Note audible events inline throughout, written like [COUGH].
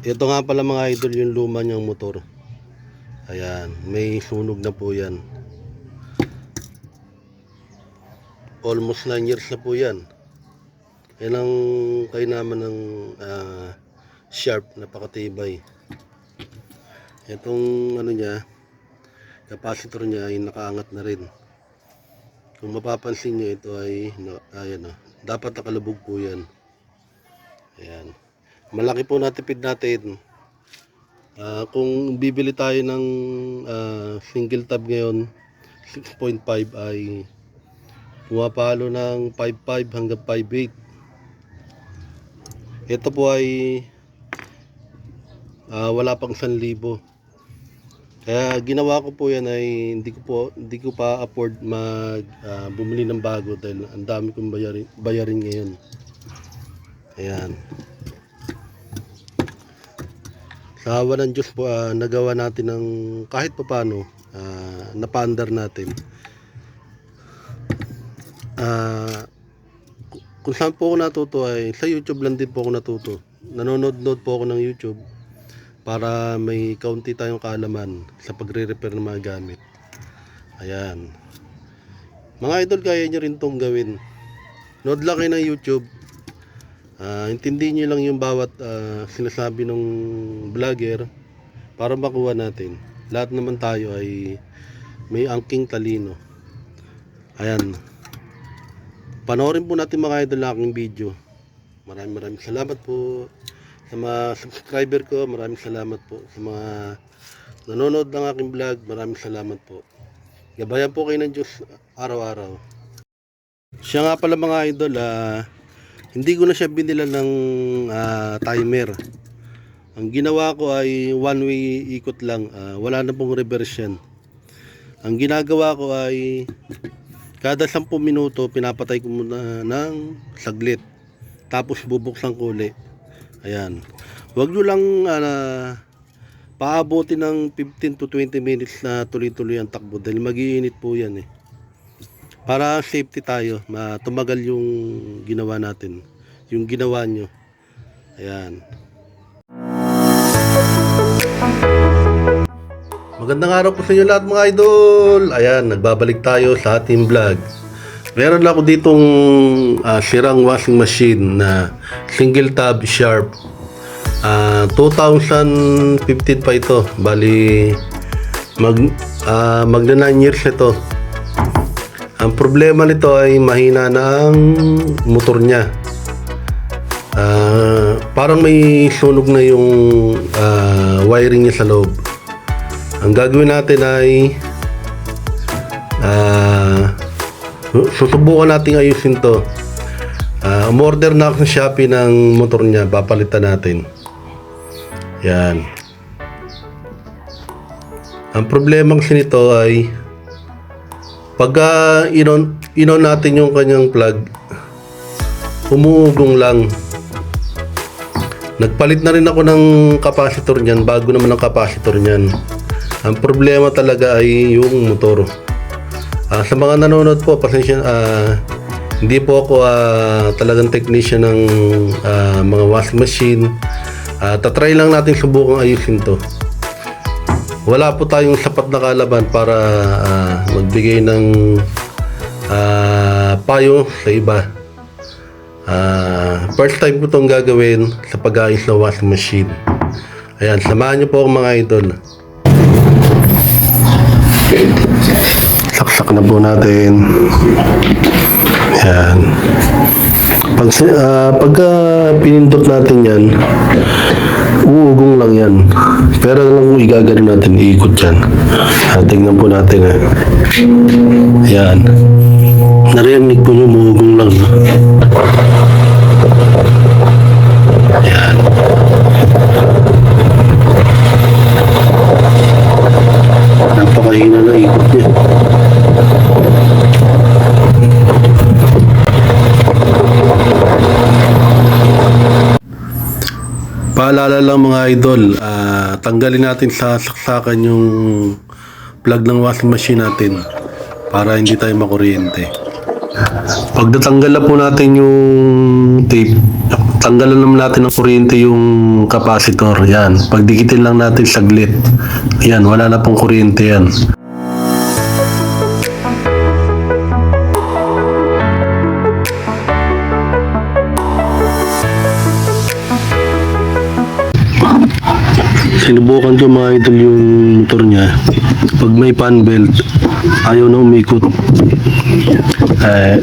Ito nga pala mga idol yung luma niyang motor. Ayan, may sunog na po yan. Almost 9 years na po yan. Yan ang kay naman ng ah, sharp, napakatibay. Itong ano niya, capacitor niya ay nakaangat na rin. Kung mapapansin niyo ito ay ayan oh, dapat nakalubog po yan. Ayan. Malaki po natipid natin. Ah, kung bibili tayo ng ah, single tab ngayon, 6.5 ay pumapalo ng 5.5 hanggang 5.8. Ito po ay ah, wala pang 1,000. Kaya ginawa ko po yan ay hindi ko po hindi ko pa afford mag ah, bumili ng bago dahil ang dami kong bayarin, bayarin ngayon. Ayan. Sa awa ng Diyos po, ah, nagawa natin ng kahit papano, uh, napaandar natin. Ku- kung saan po ako natuto ay sa YouTube lang din po ako natuto. Nanonood-nood po ako ng YouTube para may kaunti tayong kaalaman sa pagre-repair ng mga gamit. Ayan. Mga idol, kaya nyo rin tong gawin. Nood lang kayo ng YouTube. Ah, intindihin nyo lang yung bawat ah, sinasabi ng vlogger para makuha natin. Lahat naman tayo ay may angking talino. Ayan. Panoorin po natin mga idol na aking video. Maraming maraming salamat po sa mga subscriber ko. Maraming salamat po sa mga nanonood ng aking vlog. Maraming salamat po. Gabayan po kayo ng Diyos araw-araw. Siya nga pala mga idol, ah, hindi ko na siya binila ng ah, timer. Ang ginawa ko ay one way ikot lang. ah, wala na pong reverse yan. Ang ginagawa ko ay kada 10 minuto pinapatay ko muna ng saglit. Tapos bubuksan ko uli. Ayan. Huwag nyo lang ah, paabuti ng 15 to 20 minutes na tuloy-tuloy ang takbo dahil magiinit po yan eh. Para safety tayo, ma- tumagal yung ginawa natin. Yung ginawa nyo. Ayan. Magandang araw po sa inyo lahat mga idol. Ayan, nagbabalik tayo sa ating vlog. Meron ako ditong ah, sirang washing machine na single tab sharp. Ah, 2015 pa ito. Bali mag ah, magna 9 years ito. Ang problema nito ay mahina na motor niya. Ah, parang may sunog na yung ah, wiring niya sa loob. Ang gagawin natin ay ah, susubukan natin ayusin to. Ah, umorder na ako sa Shopee ng motor niya. Papalitan natin. Yan. Ang problema kasi nito ay pagka inon, inon natin yung kanyang plug, umuugong lang. Nagpalit na rin ako ng capacitor niyan, bago naman ang capacitor niyan. Ang problema talaga ay yung motor. Ah, sa mga nanonood po, pasensya, ah, hindi po ako ah, talagang technician ng ah, mga washing machine. Ah, tatry lang natin subukang ayusin to. Wala po tayong sapat na kalaban para ah, magbigay ng ah, payo sa iba. Ah, first time ko itong gagawin sa pag-ayos ng washing machine. Ayan, samahan niyo po ako mga idol. Saksak na po natin. Ayan. Pag, ah, pagka pinindot natin yan, uugong lang yan. Pero lang kung igagaling natin, iikot yan. Ah, tingnan po natin. Eh. Ayan. Narinig po yung uugong lang. No? Ayan. Napakahina na ikot niya. Paalala lang mga idol, ah, tanggalin natin sa saksakan yung plug ng washing machine natin para hindi tayo makuryente. Pag natanggal na po natin yung tape, tanggalan naman natin ng kuryente yung capacitor. Yan. Pagdikitin lang natin saglit. Yan, wala na pong kuryente yan. Sinubukan ko mga idol yung motor niya. Pag may fan belt, ayaw na umikot. Eh,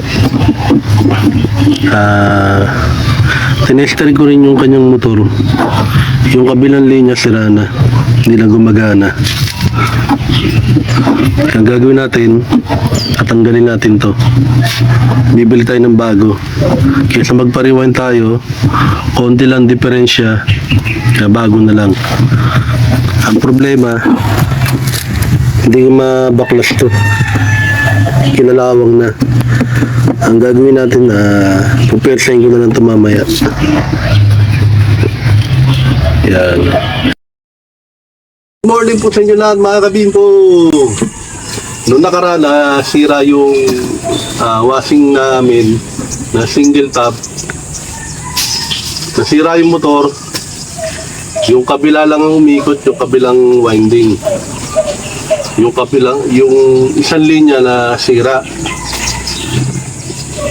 ah, tinester ko rin yung kanyang motor. Yung kabilang linya sira na. Hindi na gumagana. Ang gagawin natin, tatanggalin natin to. Bibili tayo ng bago. Kaysa magpa-rewind tayo, konti lang diferensya, kaya bago na lang. Ang problema, hindi mabaklas to. Kinalawang na. Ang gagawin natin na uh, pupersahin ko na lang ito mamaya. Yan. Morning po sa inyo lahat mga kabimpo. Noong nakaraan, na sira yung ah, washing namin na single tap. Nasira yung motor. Yung kabila lang ang umikot, yung kabilang winding. Yung kabilang, yung isang linya na sira.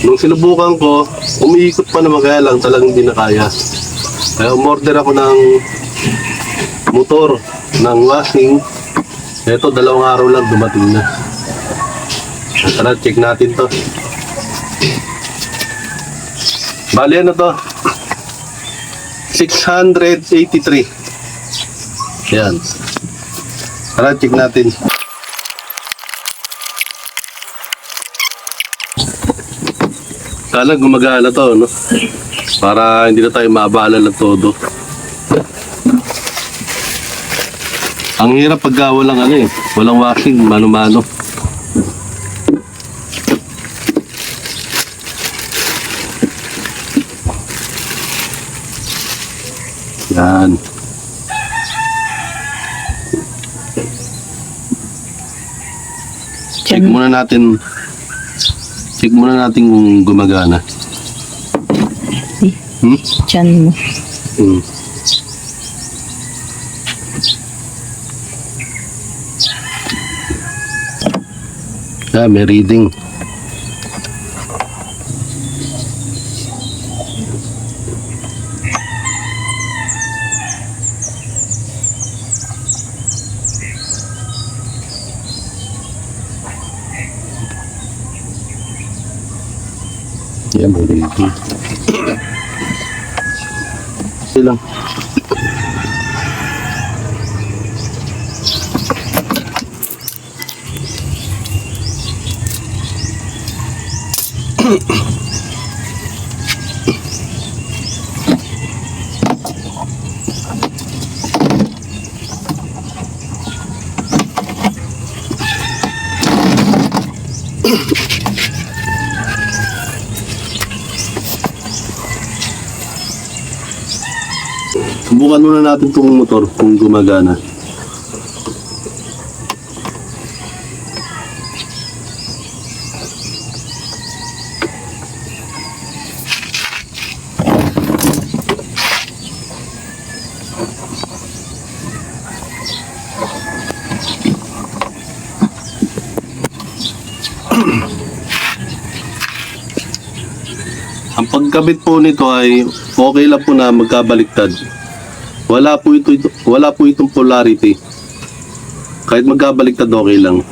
Nung sinubukan ko, umiikot pa naman kaya lang talagang hindi na kaya. Kaya umorder ako ng motor ng washing. Ito, dalawang araw lang dumating na. Tara, check natin to. Bali, ano to? 683. Yan. Tara, check natin. Kala gumagana to, no? Para hindi na tayo maabala ng todo. Ang hirap pagka walang ano eh, walang washing, mano-mano. Yan. Check muna natin. Check muna natin kung gumagana. Hmm? diyan mo. Hmm. Ah, may reading. Yeah, may reading. Ilang. Subukan muna natin itong motor kung gumagana. Ang pagkabit po nito ay okay lang po na magkabaliktad. Wala po ito, wala po itong polarity. Kahit magkabaliktad okay lang.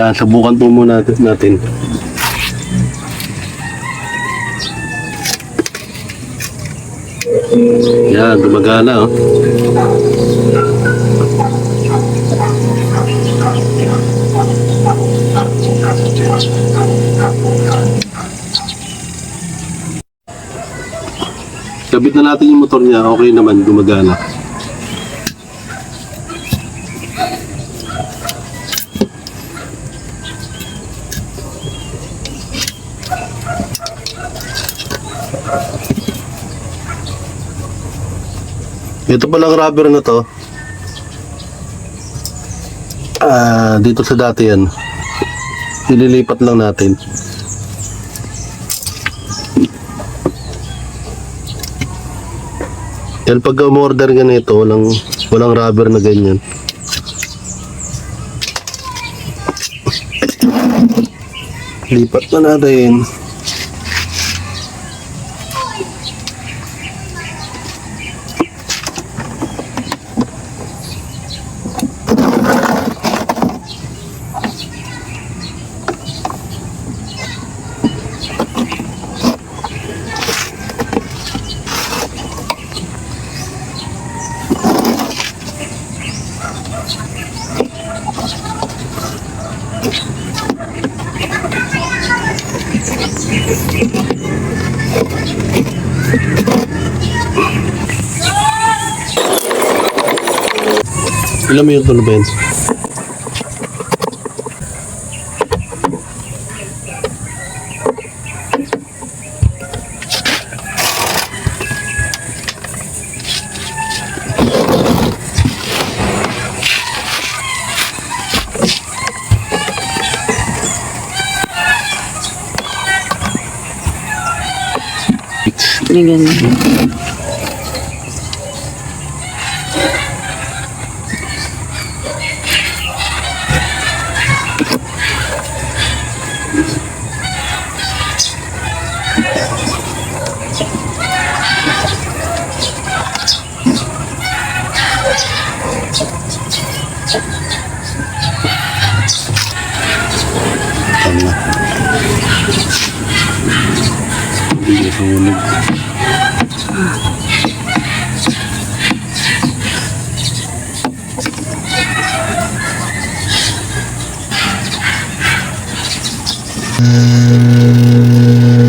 Yan, subukan po muna natin. Yan, gumagana oh. Kabit na natin yung motor niya, okay naman, gumagana. Ito palang rubber na to. Ah, dito sa dati yan. Ililipat lang natin. Yan pag umorder ganito, walang walang rubber na ganyan. Lipat na natin. Ilan mo yung tulo ba yun? May Hindi nasunog. Yan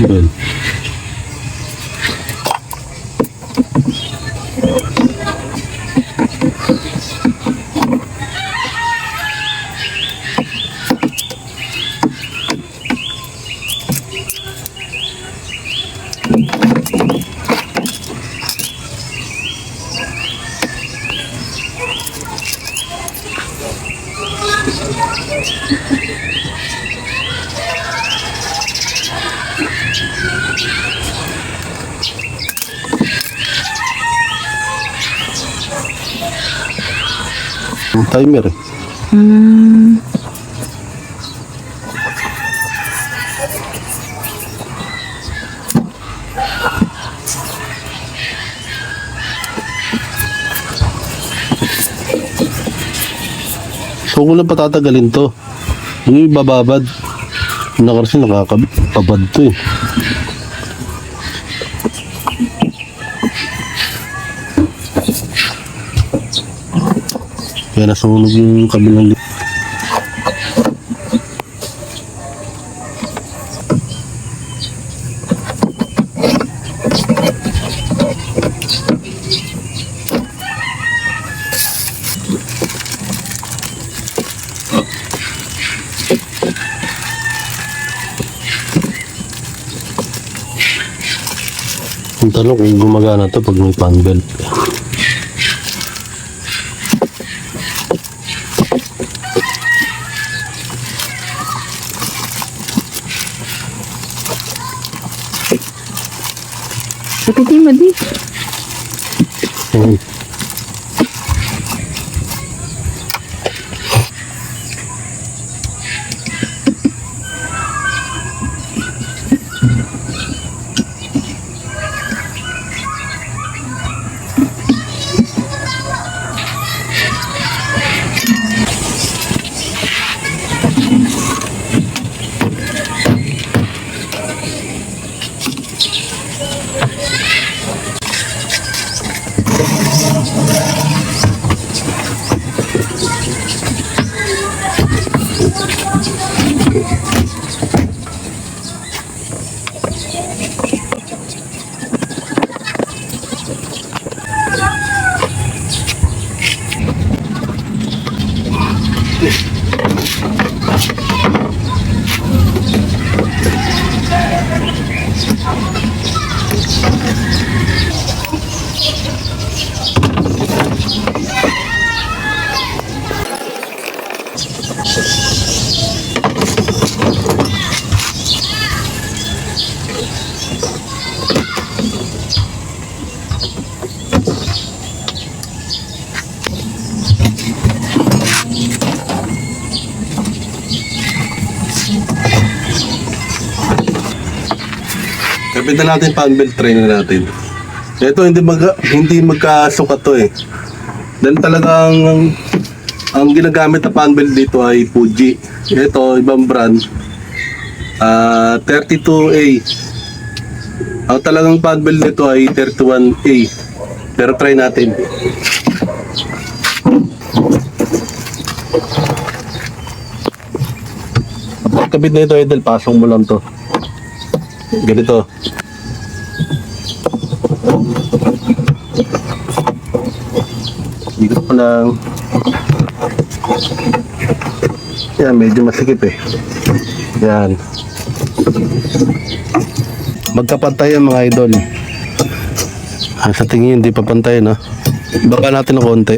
yun? Timer eh. Hmm. So kung lang patatagalin to. Yung ibababad. Yung na kasi nakakabad to eh. Kaya nasunog yung kabilang Ang tanong kung gumagana to pag may fan belt. Sakitin mo di. Hmm. Kapitan natin fan belt trainer natin. Ito hindi mag hindi magkasukat to eh. Dahil talagang ang, ginagamit na fan belt dito ay Fuji. Ito ibang brand. Ah, 32A. Ang talagang fan belt nito ay 31A. Pero try natin. Pagkabit na ito, Idol, pasong mo lang to. Ganito. Ikot ko lang. Yan, medyo masikip eh. Yan. Magkapantay ang mga idol. Sa tingin hindi pa pantay no. Baba natin ng konti.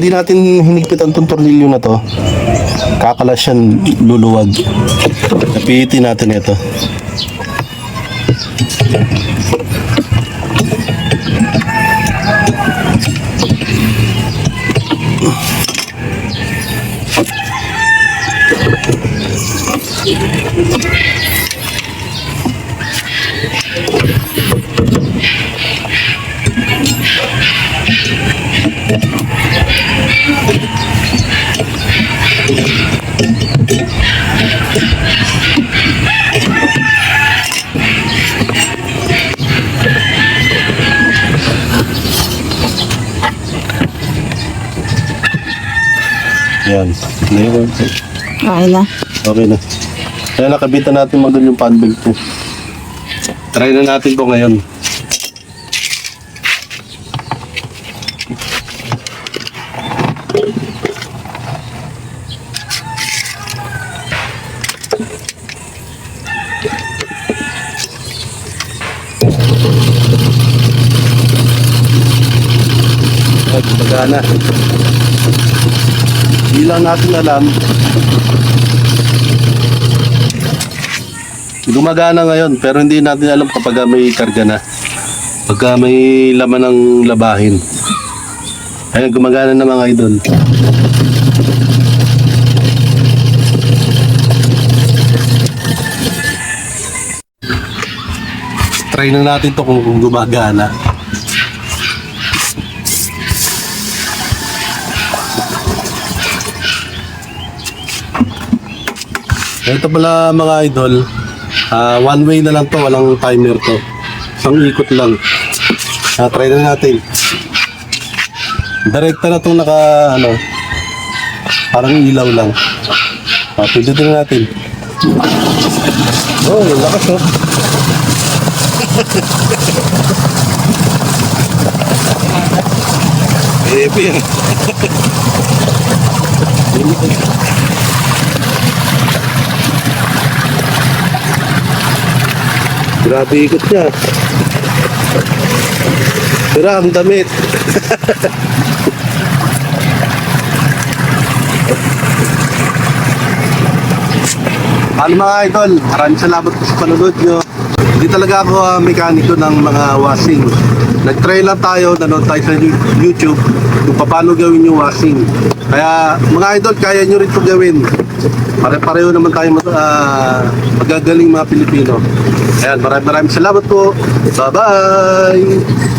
Hindi natin hinigpit ang tornilyo na to. Kakalas yan luluwag. Napihitin natin ito. Ngayon, Okay na. Okay na. Kaya nakabitan natin mga yung belt ko. Try na natin ko ngayon. Ay, magana. Hindi lang natin alam Gumagana ngayon pero hindi natin alam kapag may karga na. Pagka may laman ng labahin. Ayun, gumagana na mga idol. Try na natin to kung gumagana. Ito pala mga idol, ah, one way na lang to, walang timer to. Isang ikot lang. Ah, try na natin. Direkta na itong naka, ano, parang ilaw lang. Ah, pindutin na natin. Oh, lakas oh. Heavy [LAUGHS] Grabe ikot niya. Tira ang damit. [LAUGHS] Ano mga idol, maraming salamat po sa panunod nyo. Hindi talaga ako ah, mekaniko ng mga washing. Nag-try lang tayo, nanood tayo sa YouTube kung paano gawin yung washing. Kaya mga idol, kaya nyo rin ito gawin. Pare-pareho naman tayo uh, magagaling mga Pilipino. Ayan, maraming maraming salamat po. Bye-bye!